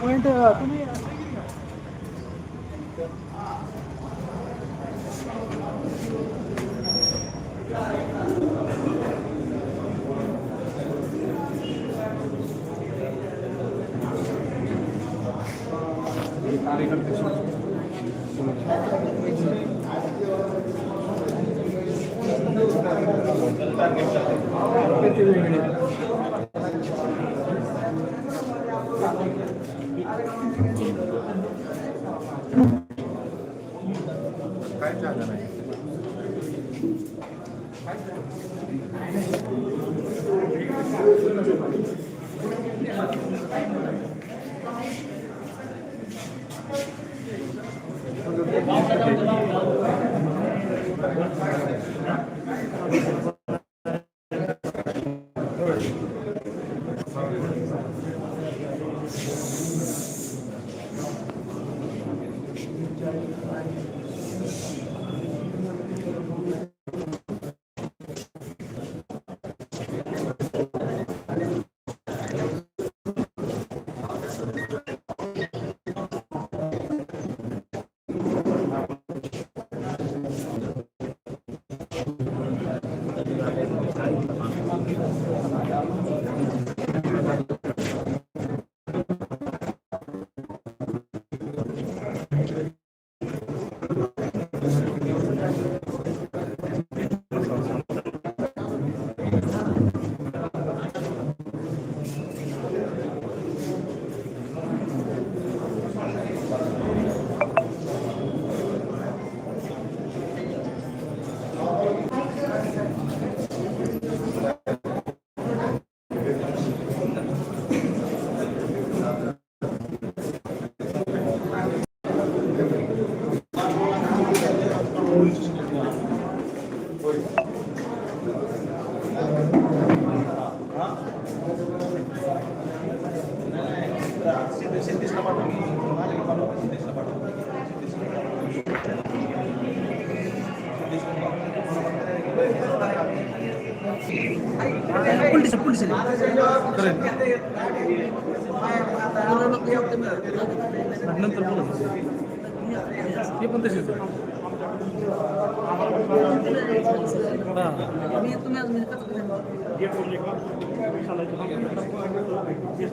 Point तुम्ही काय झालं नाही पोलीस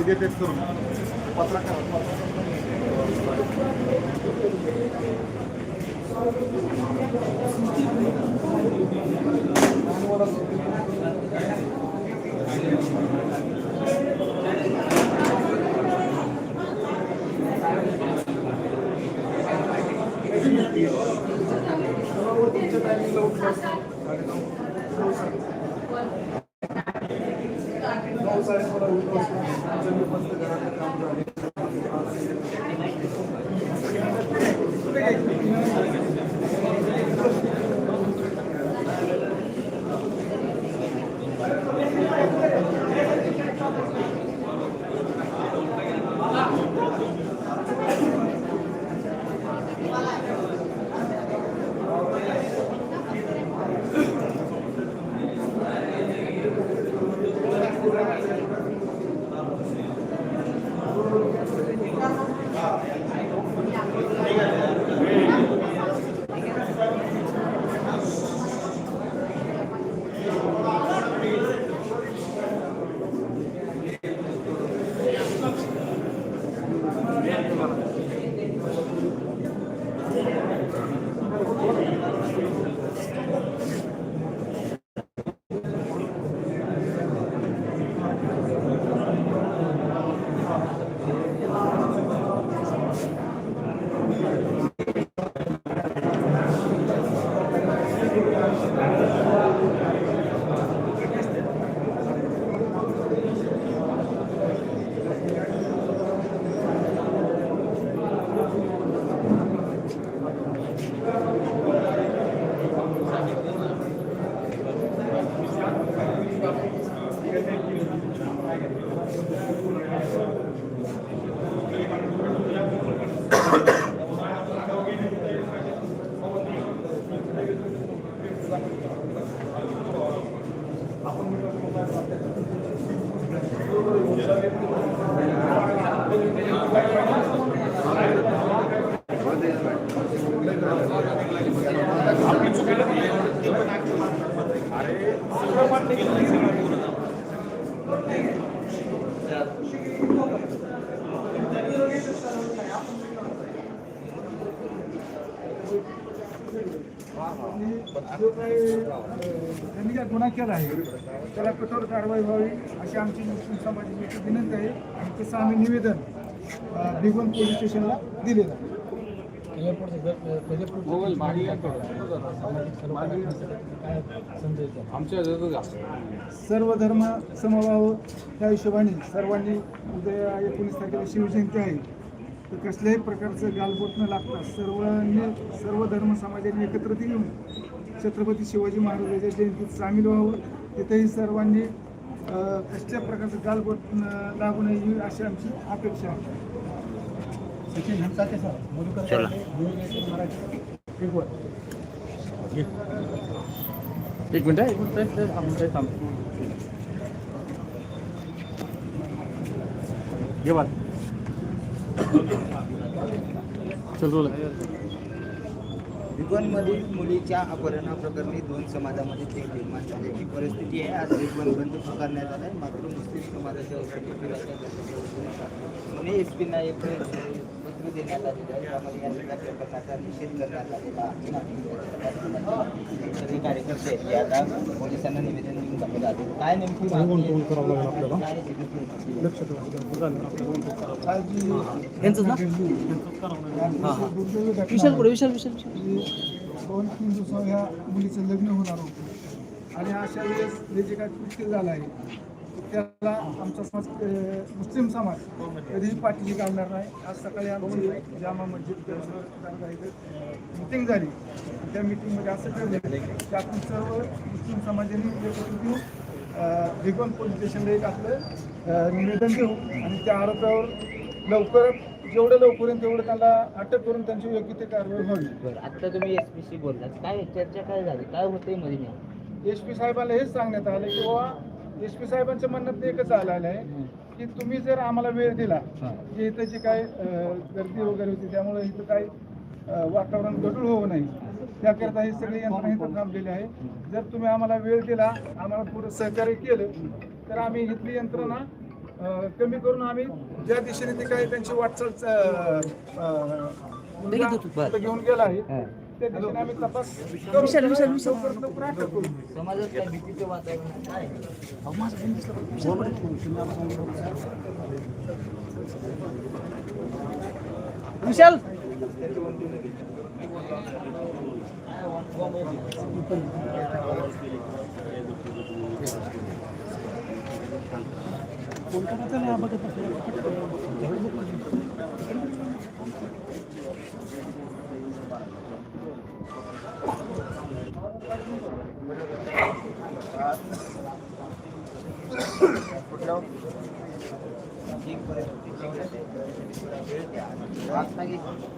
ఇదే తెచ్చుకున్నాం. పత్రకారు దానివల్ల जो काही त्यांनी काय गुन्हा केला आहे त्याला कठोर कारवाई व्हावी अशी आमची मुस्लिम समाजाची विनंती आहे आणि तसं आम्ही निवेदन भिगवण पोलीस स्टेशनला दिलेलं आहे. आमच्या सर्व धर्म समभाव त्या हिशोबाने सर्वांनी उद्या एकोणीस तारखेला शिवजयंती आहे. तर कसल्याही प्रकारचं गालबोट न लागता सर्वांनी सर्व धर्म समाजाने एकत्रित येऊन छत्रपती शिवाजी महाराजांच्या जयंतीत सामील व्हावं. तिथेही सर्वांनी अं, कसल्या प्रकारचं गालबोट लागू नये ही अशी आमची अपेक्षा आहे. सचिन हंसाते सर मधुकर मराठी एक वर. एक मिनिट एक मिनिट आहे, आपण काही थांब. घे बात. चल मुलीच्या अपहरणाप्रकरणी दोन समाजामध्ये तेल निर्माण झाल्याची परिस्थिती आहे. आज रिबन बंद पुकारण्यात आलं आहे मात्र मुस्लिम समाजाच्या पुणे एस पींना एक पत्र देण्यात आलेलं आहे. त्यामध्ये या सगळ्या प्रकरणाचा निषेध करण्यात आलेला आहे. सगळे कार्यकर्ते आहेत, आता पोलिसांना निवेदन काय नेमकी मागणी करावं लागेल आपल्याला लक्ष यांचंच ना? विशाल पुढे विशाल विशाल दोन तीन दिवसावर ह्या मुलीचं लग्न होणार होतं आणि अशा वेळेस हे जे काय कृत्य झालं आहे त्याला आमचा समाज मुस्लिम समाज कधीही पाठीशी घालणार नाही आज सकाळी आमची जामा मस्जिद मिटिंग झाली त्या मिटिंगमध्ये असं ठरलं की आपण सर्व मुस्लिम समाजाने एकत्रित येऊन भिगवण पोलीस स्टेशनला एक आपलं निवेदन देऊ आणि त्या आरोपावर लवकर जेवढं लवकर होईल तेवढं त्याला अटक करून त्यांची योग्य ते कारवाई व्हावी आता तुम्ही एस पीशी बोललात. काय चर्चा काय झाली? काय होतंयमध्ये? एस पी साहेबांना हेच सांगण्यात आलं की बाबा एस पी साहेबांच्या म्हणण्यात एकच आलेलं आहे की तुम्ही जर आम्हाला वेळ दिला की इथं जी काय गर्दी वगैरे होती त्यामुळे इथं काही वातावरण गढूळ होऊ नये. त्याकरता ही सगळी यंत्रणा इथं थांबलेली आहे. जर तुम्ही आम्हाला वेळ दिला आम्हाला पुढं सहकार्य केलं तर आम्ही इथली यंत्रणा कमी करून आम्ही ज्या दिशेने ते काही त्यांची वाटचाल घेऊन गेला आहे त्या दिशेने आम्ही तपास? विशाल! एक परिस्थिती ठेवण्यात आहे. वेळ द्या. रत्नागिरी मुस्लिम समाजाने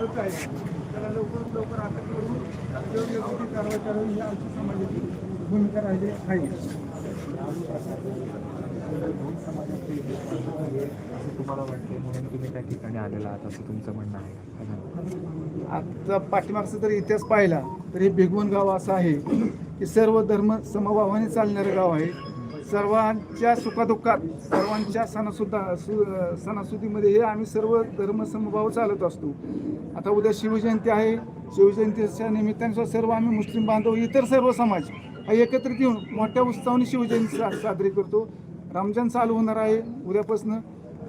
आरोप आहे त्याला लवकरात लवकर अटक करून योग्य कारवाई करावी ही आमची समाजाची भूमिका राहिली आहे. तुम्हाला वाटते म्हणून तुम्ही त्या ठिकाणी आलेला आहात असं तुमचं म्हणणं आहे? आता पाठीमागचा जर इतिहास पाहिला तर हे भिगवण गाव असं आहे की सर्व धर्म समभावाने चालणारं गाव आहे. सर्वांच्या सुखदुःखात सर्वांच्या सणासुद्धा सु सणासुदीमध्ये हे आम्ही सर्व धर्मसमभाव चालत असतो. आता उद्या शिवजयंती आहे. शिवजयंतीच्या निमित्ताने सुद्धा सर्व आम्ही मुस्लिम बांधव इतर सर्व समाज हा एकत्रित येऊन मोठ्या उत्साहाने शिवजयंती सा साजरी करतो. रमजान चालू होणार आहे उद्यापासून.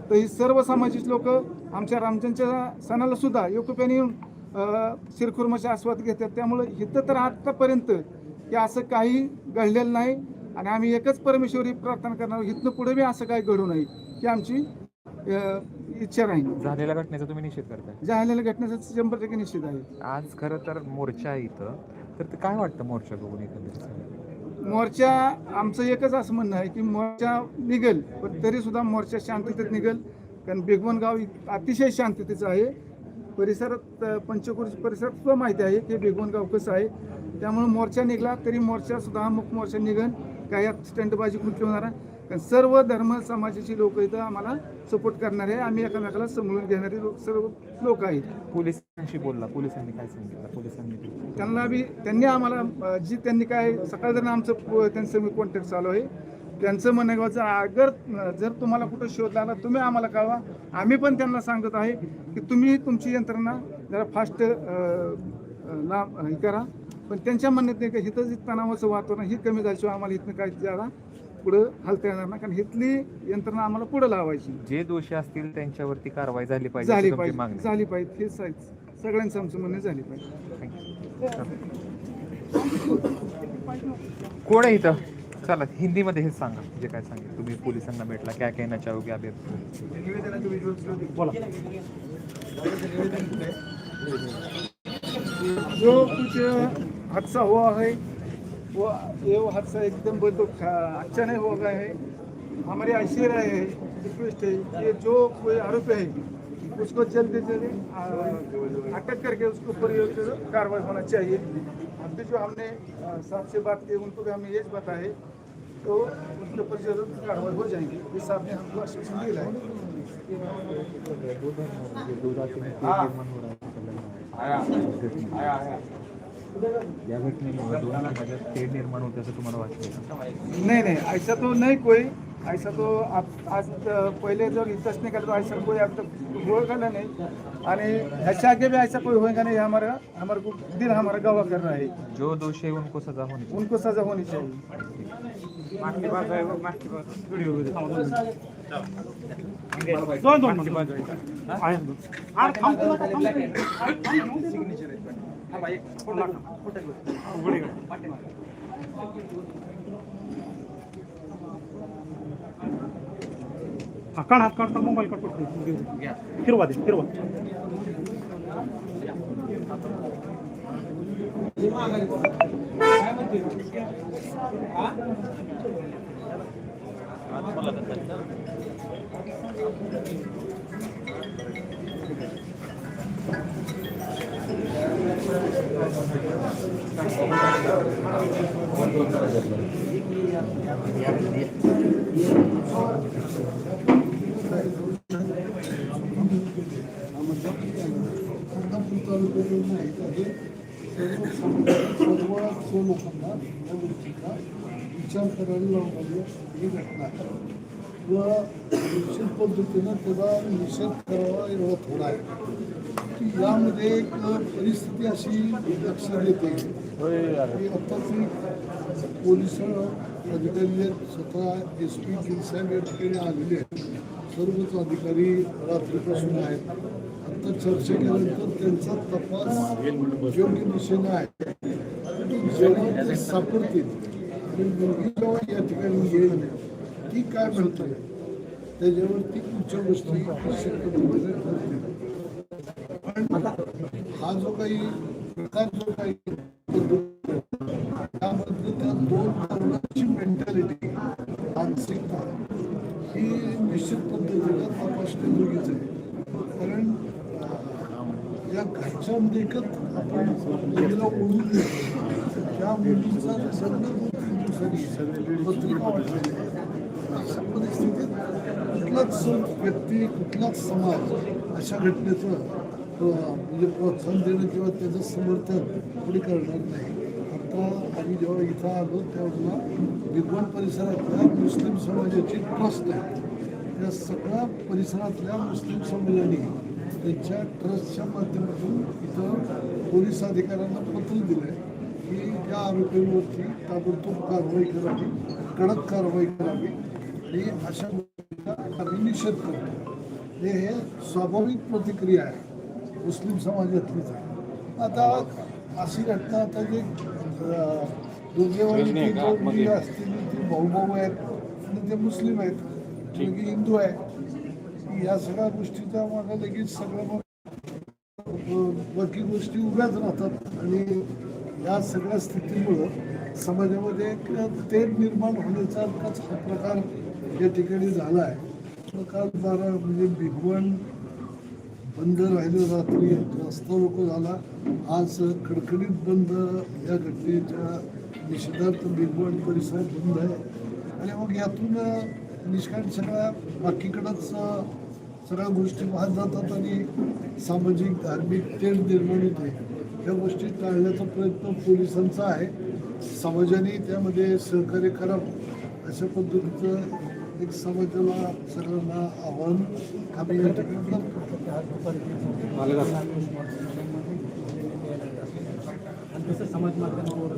तर ही सर्व सामाजिक लोक आमच्या रमजानच्या सणाला सुद्धा एकोप्याने येऊन शिरखुर्माचा शिरखुर्माचे आस्वाद घेतात. त्यामुळं इथं तर आत्तापर्यंत की असं काही घडलेलं नाही. आणि आम्ही एकच परमेश्वरी प्रार्थना करणार इथनं पुढे बी असं काही घडू नये ही आमची इच्छा राहील. झालेल्या घटनेचा तुम्ही निषेध करताय. झालेल्या घटनेचा शंभर टक्के निश्चित आहे. आज खरं तर मोर्चा आहे इथं. तर ते काय वाटतं मोर्चा बघून एकंदरीत? मोर्चा आमचं एकच असं म्हणणं आहे की मोर्चा निघेल पण तरी सुद्धा मोर्चा शांततेत निघेल. कारण बेगवन गाव अतिशय शांततेचं आहे. परिसरात अ, पंचक्रोशी परिसरात सुद्धा माहिती आहे की बेगवन गाव कसं आहे. त्यामुळे मोर्चा निघला तरी मोर्चा सुद्धा हा मुख मोर्चा निघेल. काही यात स्टंटबाजी कुठली होणार आहे. कारण सर्व धर्म समाजाची लोक इथं आम्हाला सपोर्ट करणारे आम्ही एकमेकाला समजून घेणारे लोक सर्व लोक आहेत. पोलिसांशी बोलला. पोलिसांनी काय सांगितलं? पोलिसांनी त्यांना बी त्यांनी आम्हाला जी त्यांनी काय सकाळ जर आमचं त्यांचं कॉन्टॅक्ट चालू आहे. त्यांचं म्हणणं आहे, जर अगर जर तुम्हाला कुठं शोध लागला तुम्ही आम्हाला कळवा. आम्ही पण त्यांना सांगत आहे की तुम्ही तुमची यंत्रणा जरा फास्ट लांब हे करा. पण त्यांच्या म्हणण्यात नाही का इथं जे तणावाचं वातावरण ही कमी झाल्याशिवाय आम्हाला इथनं काय जरा पुढं हालता येणार नाही. कारण इथली यंत्रणा आम्हाला पुढं लावायची. जे दोषी असतील त्यांच्यावरती कारवाई झाली पाहिजे झाली अशी तुमची पाहिजे. मागणी. झाली पाहिजे. हेच आहे. सगळ्यांचं आमचं म्हणणं झाली पाहिजे. कोण आहे इथं? चला हिंदीमध्ये हेच सांगा. जे काय सांगितलं तुम्ही पोलिसांना भेटला. काय कहना चाहोगे आप बोला. जो कुछ हादसा हुआ है वो ये वो हादसा एकदम बहुत दुख- अच्छा नहीं हो गया है हमारे ऐसी राय है रिक्वेस्ट है कि जो कोई आरोपी है उसको जल्द से जल्द अटक करके उसके ऊपर कार्रवाई होना चाहिए अभी जो हमने साहब से बात की उनको भी हमने ये बताया है तो उसके ऊपर ज़रूर कार्रवाई हो जाएगी इस साहब ने हमको आश्वासन दिला है तेढ निर्माण होते असं तुम्हाला वाटतं नहीं नहीं. ऐसा तो नहीं कोई. ऐसा तो आप आज पहले जो रिसर्च नहीं करता ऐसा कोई अब तक होगा नहीं. आणि ह्याच्या आगे भी ऐसा कोई होएगा नहीं हमारा हमारे को दिल हमारा गवाह कर रहा है. जो दोषी है उनको सजा होनी चाहिए उनको सजा होनी चाहिए दोन दोन मिनिटं. हा काढ हात काढ मोबाईल कट पटकन. फिरवा दे फिरवा सर्व लोकांना गोष्टीचा विचार करायला लावणारी ही घटना व निश्चित पद्धतीनं त्याचा निषेध करावा एवढा थोडा आहे. की यामध्ये एक परिस्थिती अशी लक्षात येते की आत्ताची पोलिस अधिकारी स्वतः एस पी गिरसाहेब या ठिकाणी आलेले आहेत. सर्वच अधिकारी रात्रीपासून आहेत. आता चर्चा केल्यानंतर त्यांचा तपास योग्य दिशेने आहे. जेव्हा ते सापडतील. आणि मुलगी जेव्हा या ठिकाणी येईल ती काय म्हणते त्याच्यावरती पुढच्या गोष्टी शक्यतेमध्ये पण हा जो काही प्रकार जो काही त्यामध्ये त्या दोन तरुणांची मेंटॅलिटी मानसिकता ही निश्चित पद्धतीनं तपासण्याजोगीच आहे. या घरच्यामध्ये एकच आपण मुलीला ओढून देतो. त्या मुलीचा लग्न दोन तीन दिवसांनी पत्रिका वाटलेली अशा परिस्थितीत कुठलाच व्यक्ती कुठलाच समाज अशा घटनेचं म्हणजे प्रोत्साहन देणं किंवा त्याचं समर्थन कोणी करणार नाही. आता आम्ही जेव्हा इथं आलो तेव्हा भिगवण परिसरातल्या मुस्लिम समाजाची ट्रस्ट आहे. त्या सगळ्या परिसरातल्या मुस्लिम समाजाने त्यांच्या ट्रस्टच्या माध्यमातून इथं पोलीस अधिकाऱ्यांना पत्र दिलं आहे की त्या आरोपींवरती ताबडतोब कारवाई करावी कडक कारवाई करावी आणि अशा गोष्टींचा आम्ही निषेध करतो हे हे स्वाभाविक प्रतिक्रिया आहे. मुस्लिम समाजातलीच आहे. आता अशी घटना आता जे दुर्दैवाने असतील ते भाऊ भाऊ आहेत आणि ते मुस्लिम आहेत मुलगी हिंदू आहे. या सगळ्या गोष्टीच्या मागा लगेच सगळं मग बाकी गोष्टी उभ्याच राहतात. आणि या सगळ्या स्थितीमुळं समाजामध्ये एक तेढ निर्माण होण्याचा हा प्रकार या ठिकाणी झाला आहे. मग काल बारा म्हणजे भिगवण बंद राहिलं रात्री रस्ता लोक झाला. आज कडकडीत बंद या घटनेच्या निषेधार्थ भिगवण परिसर बंद आहे. आणि मग यातून निष्काळ सगळ्या बाकीकडंच सगळ्या गोष्टी वाहत जातात आणि सामाजिक धार्मिक तेढ निर्माण होते या गोष्टी टाळण्याचा प्रयत्न पोलिसांचा आहे. समाजाने त्यामध्ये सहकार्य करावं. अशा पद्धतीचं एक समाजाला सगळ्यांना आव्हान आम्ही या ठिकाणी आणि तसं समाज माध्यमावर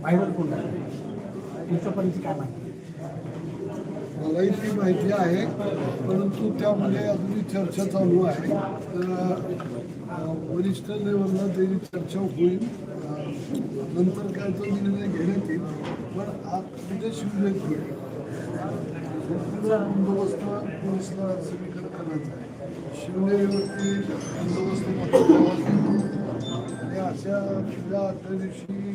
व्हायरल पण झालं तुमच्यापर्यंत काय माहिती? मलाही ती माहिती आहे परंतु त्यामध्ये अजूनही चर्चा चालू आहे. तर वरिष्ठ लेवलला त्याची चर्चा होईल. नंतर काय तो निर्णय घेण्यात येईल. पण आज तिथे शिवलेत होईल. संपूर्ण बंदोबस्त पोलिसला सगळीकडे करायचा आहे. शिवनेरीवरती बंदोबस्त आणि अशा ज्या आदल्या दिवशी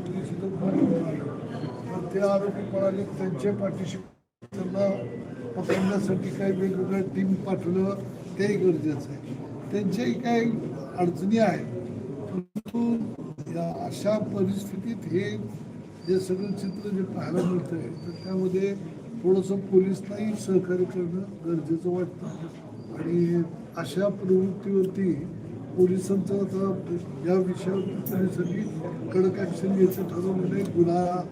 पोलीस इथं पळून आले, तर ते आरोपी पळाले त्यांच्या पाठीशी त्यांना पकडण्यासाठी काही वेगवेगळ्या टीम पाठवलं तेही गरजेचं आहे. त्यांच्याही काही अडचणी आहेत परंतु या अशा परिस्थितीत हे जे सगळं चित्र जे पाहायला मिळतं आहे तर त्यामध्ये थोडंसं पोलिसलाही सहकार्य करणं गरजेचं वाटतं. आणि अशा प्रवृत्तीवरती पोलिसांचं आता या विषयावर पोलिसांनी कडक ॲक्शन घ्यायचं ठरवलं नाही गुन्हा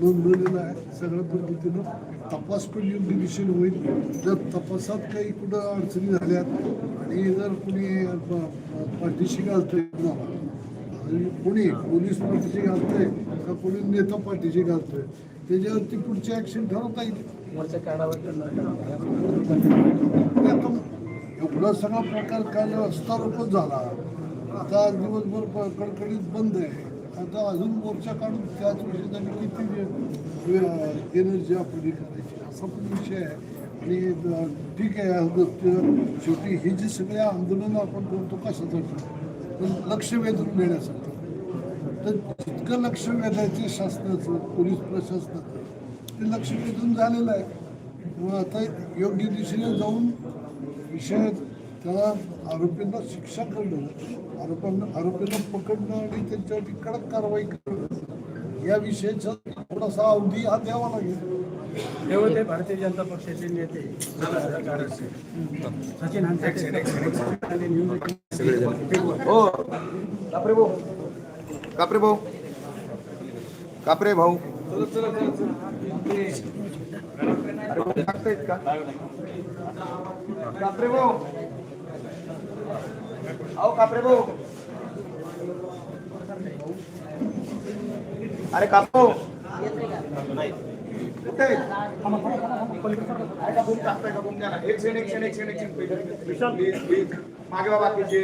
नोंदवलेला आहे. सगळ्या पद्धतीनं तपास पण योग्य दिशेने होईल. जर तपासात काही कुठं अडचणी झाल्यात आणि जर कुणी पाठीशी घालतंय कोणी पोलीस पाठीशी घालतंय का कोणी नेता पाठीशी घालतोय त्याच्यावरती पुढची ऍक्शन ठरवता येईल. एवढा सगळा प्रकार काल रस्ता झाला. आता आज दिवसभर कडकडीत बंद आहे. आता अजून मोर्चा काढून त्याच विषयात किती एनर्जी आपली करायची असा पण विषय आहे. आणि ठीक आहे शेवटी ही जी सगळ्या आंदोलनं आपण करतो कशासाठी? पण लक्ष वेधून देण्यासाठी तर जितकं लक्ष वेधायचं शासनाचं पोलीस प्रशासनाचं ते लक्ष वेधून झालेलं आहे. मग आता योग्य दिशेने जाऊन विषय त्याला आरोपींना शिक्षा करणं आरोपांना आरोपींना पकडणं आणि त्यांच्यावरती कडक कारवाई करणं या विषयाचा थोडासा अवधी हा द्यावा लागेल. हे होते भारतीय जनता पक्षाचे नेते सचिन हो कापरे भाऊ. कापरे भाऊ. कापरे भाऊ. कापरे भाऊ. अहो कापरे भाऊ. अरे कापो कुठे? आहेत? अरे का बूम टाकताय का बूम द्या ना एक सेकंड एक सेकंड एक सेकंड एक सेकंड प्लीज प्लीज मागे बाबा बाकीचे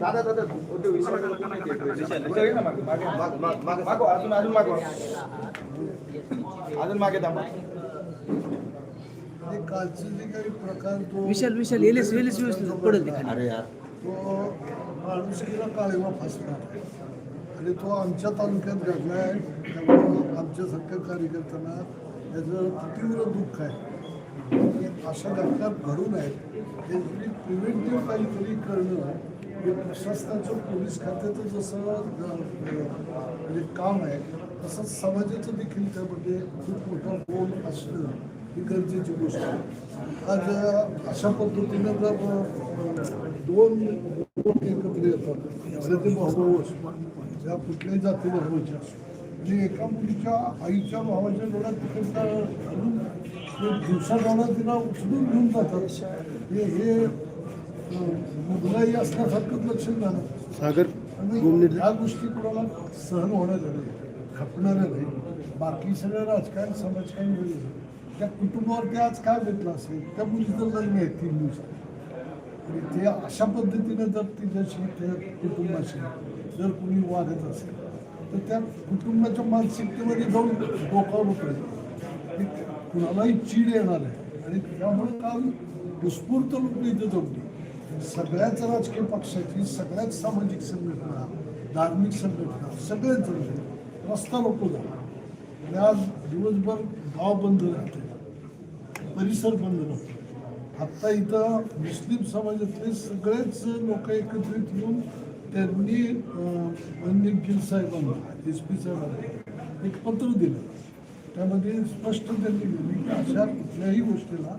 दादा दादा मागे? मागे. माग- माग- माग- मागो अजून अजून मागो अजून मागे आणि कालचे जे काही प्रकार तो विशाल विशाल एलिस वेलिस व्यवस्थित पडेल ते खाली. तो माणुसकीला काळीमा फासणार. आहे. आणि तो आमच्या तालुक्यात घडला आहे त्यामुळं आमच्यासारख्या कार्यकर्त्यांना याचं तीव्र दुःख आहे. आणि अशा घटना घडू नयेत याची प्रिव्हेंटिव्ह काहीतरी करणं हे प्रशासनाचं पोलीस खात्याचं जसं म्हणजे काम आहे तसंच समाजाचं देखील त्यामध्ये खूप मोठा रोल असणं ही गरजेची गोष्ट आहे. आज अशा पद्धतीनं जर दोन लोक एकत्र येतात ते भाऊ त्या कुठल्याही जाती असो आणि एका मुलीच्या आईच्या भावाच्या डोळ्यात तिकडचा घालून ते दिवसाढवळा तिला उचलून घेऊन जातात. हे हे मुगलाई असण्यासारखंच लक्षण झालं सागर आणि ह्या गोष्टी कोणाला सहन होणाऱ्या नाही खपणाऱ्या नाही. बाकी सगळं राजकारण समाजकारण वेगळं त्या कुटुंबावरती आज काय भेटलं असेल? त्या मुलीचं लग्न आहे तीन दिवसात. आणि ते अशा पद्धतीने जर तिच्याशी त्या कुटुंबाशी जर कुणी वाढत असेल तर त्या कुटुंबाच्या मानसिकतेमध्ये जाऊन डोकावर पाहिजे कुणालाही चीड येणार आहे आणि त्यामुळे काल उत्स्फूर्त लोक इथं जमली सगळ्याच राजकीय पक्षाची सगळ्याच सामाजिक संघटना धार्मिक संघटना सगळेच रस्ता रोको झाला. आणि आज दिवसभर गाव बंद राहते. परिसर बंद नव्हता. आत्ता इथं मुस्लिम समाजातले सगळेच लोक एकत्रित येऊन त्यांनी अं, गिल साहेबांना एस पी साहेबांना. एक पत्र दिलं. त्यामध्ये स्पष्ट त्यांनी दिली की अशा कुठल्याही गोष्टीला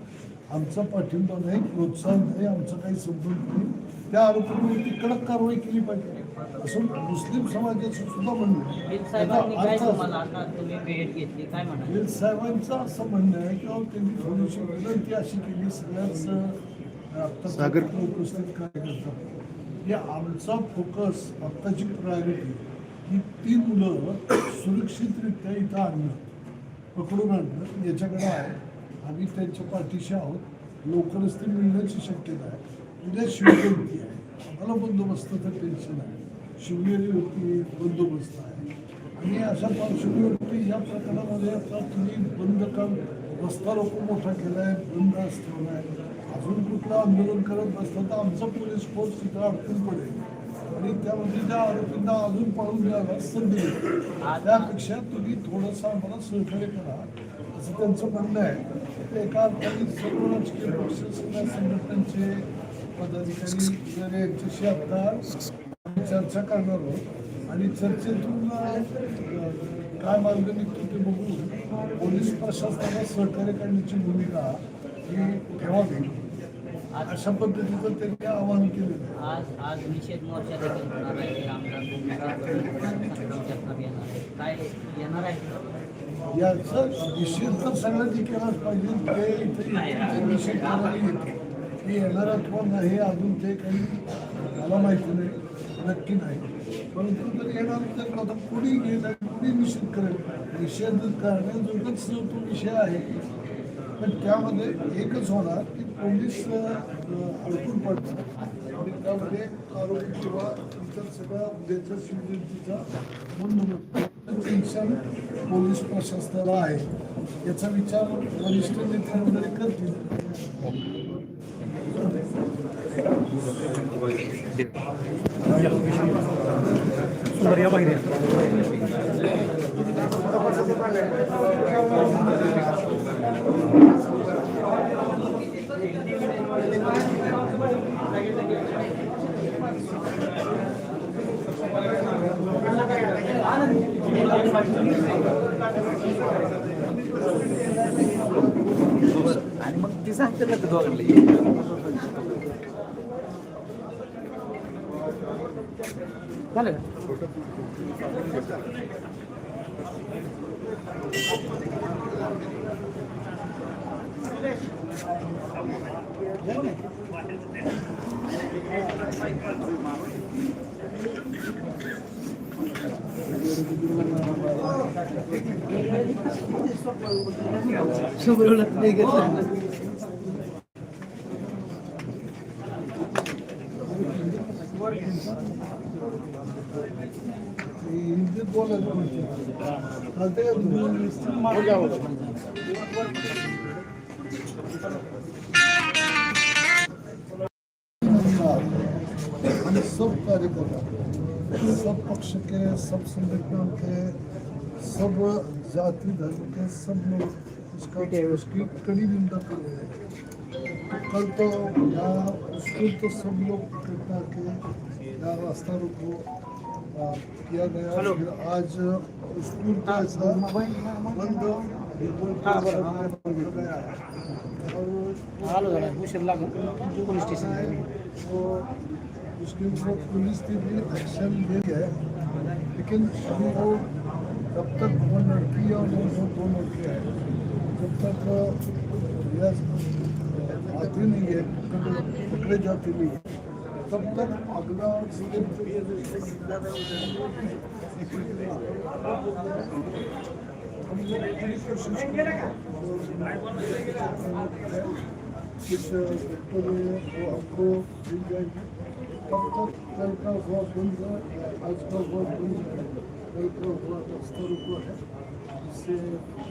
आमचा पाठिंबा नाही प्रोत्साहन नाही आमचं काही संबंध नाही. त्या आरोपांवरती कडक कारवाई केली पाहिजे. असं मुस्लिम समाजाचं सुद्धा म्हणणं आहे. त्याचा साहेबांनी काय अर्थ असा- तुम्हाला आता तुम्ही भेट घेतली काय म्हणा वकील साहेबांचं असं म्हणणं आहे की अहो, त्यांनी थोडीशी विनंती अशी केली सगळ्याच. उपस्थित कार्यकर्ता की आमचा फोकस आत्ताची प्रायोरिटी ही ती मुलं सुरक्षितरित्या इथं आणणं पकडून आणणं याच्याकडे आहे आम्ही त्यांच्या पाठीशी आहोत लवकरच ते मिळण्याची शक्यता आहे उद्या शिवजयंती आहे आम्हाला बंदोबस्ताचं टेन्शन आहे शिवनेरीवरती बंदोबस्त आहे. आणि अशा पार्श्वभूमीवरती या प्रकरणामध्ये आता तुम्ही बंद काम रस्ता लोक मोठा केला आहे बंद आज ठेवला आहे. अजून कुठलं आंदोलन करत नसतं तर आमचा पोलीस फोर्स तिथं अडकून पडेल. आणि त्यामध्ये त्या आरोपींना अजून पळून द्यायला संधी त्यापेक्षा तुम्ही थोडंसं आम्हाला सहकार्य करा असं त्यांचं म्हणणं आहे. ते एका अर्थाने सर्व राजकीय पक्ष सगळ्या संघटनांचे पदाधिकारी यांच्याशी आता चर्चा करणार आहोत. आणि चर्चेतून काय मार्ग निघतो ते बघून पोलीस प्रशासनाला सहकार्य करण्याची भूमिका ही ठेवावी. अशा पद्धतीचं त्यांनी आवाहन केलेलं आहे. आज आज निषेध मोर्चा देखील होणार आहे. काय येणार आहे? याचा निषेध तर सगळ्यांनी केलाच पाहिजे. निषेध करायला येते ते येणार अथवा नाही अजून ते काही मला माहिती नाही. नक्की नाही. परंतु जर येणार तर आता कुणी गेलं कुणी निषेध करेल. निषेध करण्याजोगच तो विषय आहे. पण त्यामध्ये एकच होणार की पोलीस अडकून पडतात. आणि त्यामध्ये आरोग्य किंवा इतर सगळ्या उद्याच्या शिवजयंतीचा बंदोबस्त टेन्शन पोलीस प्रशासनाला आहे. याचा विचार वरिष्ठ नेत्यांमध्ये करतील. Thank करतील सुंदर या बाहेर आणि मग ती सांगते ना दोघांना. झालं का? हिंदीत बोलायचं म्हणजे चालतंय का तुम्ही? आणि सब कार्यकर्ता सब पक्ष के सब संगठनों के सब जाति धर्म के सब लोग उसका उसकी कड़ी निंदा कर रहे हैं कल तो यहाँ उसको तो सब लोग कृपा के यहाँ रास्ता रोको। आ, किया गया आज स्कूल का बंद। बिल्कुल गया और आलो जरा उशीर लागून पोलीस स्टेशन तो उसके ऊपर पुलिस ने भी एक्शन ले लिया है। लेकिन हम लोग जब तक वो लड़की और वो दो दो लड़के हैं जब तक यह आते नहीं है पकड़े जाते नहीं है। तब तक अगला हम लोग पूरी कोशिश किस डॉक्टर है वो आपको मिल जाएगी तब तक कल का हुआ बंद है आज का हुआ बंद है कल का हुआ रास्ता रुका है इससे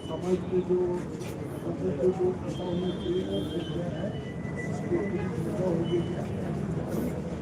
समाज जो लोगों जो पता होना चाहिए वो हो गया है उसके पूरी हो गई है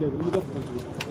ये जो आगे हुए समाज से नाही नाही गेले